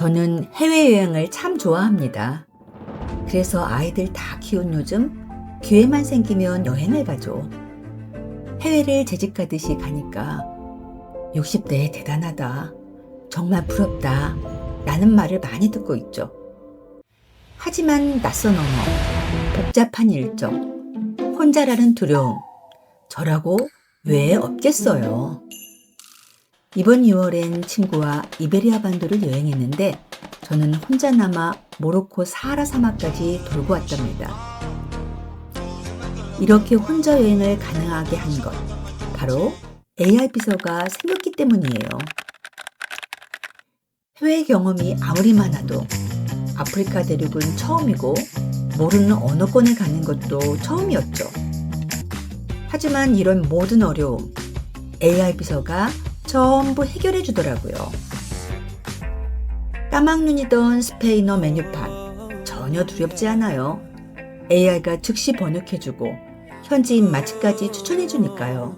저는 해외여행을 참 좋아합니다. 그래서 아이들 다 키운 요즘 기회만 생기면 여행을 가죠. 해외를 재직하듯이 가니까 60대에 대단하다. 정말 부럽다. 라는 말을 많이 듣고 있죠. 하지만 낯선 언어, 복잡한 일정, 혼자라는 두려움, 저라고 왜 없겠어요. 이번 2월엔 친구와 이베리아 반도를 여행했는데 저는 혼자 남아 모로코 사하라 사막까지 돌고 왔답니다. 이렇게 혼자 여행을 가능하게 한 것, 바로 AI 비서가 생겼기 때문이에요. 해외 경험이 아무리 많아도 아프리카 대륙은 처음이고 모르는 언어권에 가는 것도 처음이었죠. 하지만 이런 모든 어려움, AI 비서가 전부 해결해 주더라고요. 까막눈이던 스페인어 메뉴판 전혀 두렵지 않아요. AI가 즉시 번역해주고 현지인 맛집까지 추천해주니까요.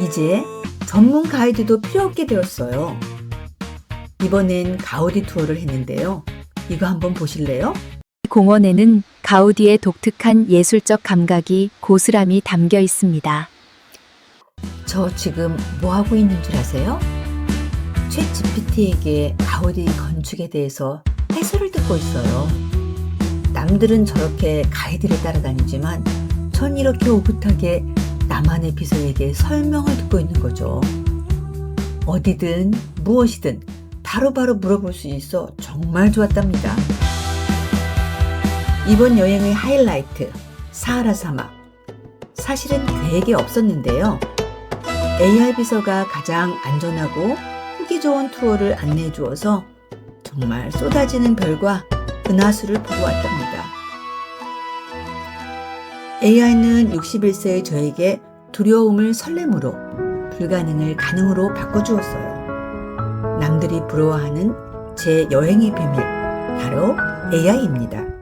이제 전문 가이드도 필요 없게 되었어요. 이번엔 가우디 투어를 했는데요. 이거 한번 보실래요? 공원에는 가우디의 독특한 예술적 감각이 고스란히 담겨 있습니다. 저 지금 뭐 하고 있는 줄 아세요? 챗 GPT에게 가우디 건축에 대해서 해설을 듣고 있어요. 남들은 저렇게 가이드를 따라다니지만 전 이렇게 오붓하게 나만의 비서에게 설명을 듣고 있는 거죠. 어디든 무엇이든 바로바로 물어볼 수 있어 정말 좋았답니다. 이번 여행의 하이라이트, 사하라 사막. 사실은 계획이 없었는데요. AI 비서가 가장 안전하고 후기 좋은 투어를 안내해 주어서 정말 쏟아지는 별과 은하수를 보고 왔답니다. AI는 61세의 저에게 두려움을 설렘으로 불가능을 가능으로 바꿔주었어요. 남들이 부러워하는 제 여행의 비밀, 바로 AI입니다.